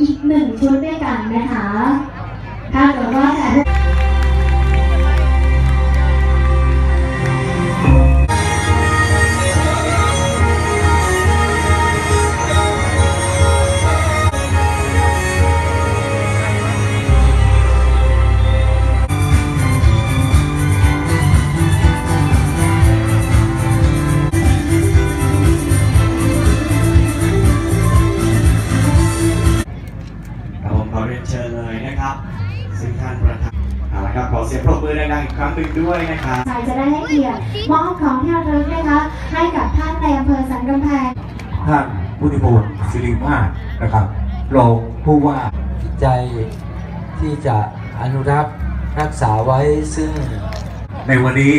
อีกหนึ่งชุดด้วยกันนะคะ ซึ่งท่านประธานเอาละครับขอเสียงปรบมือดังๆอีกครั้งหนึ่งด้วยนะครับสายจะได้ให้เกียรติมอบของที่ระลึกนะคะ ให้กับท่านในอำเภอสันกำแพงท่านผู้ธิพงศ์สิริมาศนะครับรองผู้ว่าใจที่จะอนุรักษ์รักษาไว้ซึ่ง ในวันนี้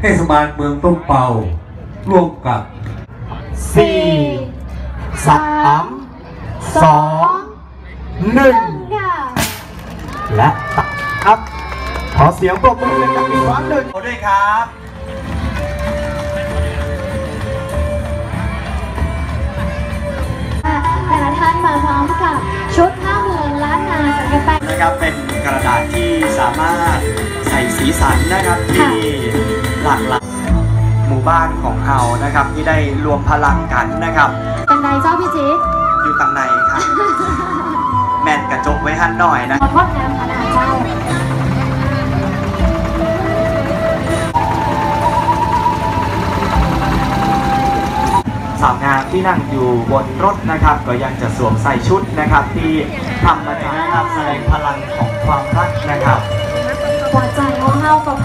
เทศบาลเมืองต้นเป่า ร่วมกับ 4 3 2 1 และตักครับ ขอเสียงปรบมือเลยกับอีกครั้งหนึ่งด้วยครับแต่ละท่านมาพร้อมกับชุดผ้าเมืองล้านนาสังเกตไปนะครับเป็นกระดาษที่สามารถใส่สีสันนะครับที่หลากหลายหมู่บ้านของเขานะครับที่ได้รวมพลังกันนะครับเป็นไรเจ้าพี่จิ๊อยู่ตังในครับ ทันหน่อยนะขอโทษน้ำขนาดเจ้าสาวงามที่นั่งอยู่บนรถนะครับ ก็ยังจะสวมใส่ชุดนะครับ ที่ทำมาจากการแสดงพลังของความรักนะครับ หัวใจของเฮากับ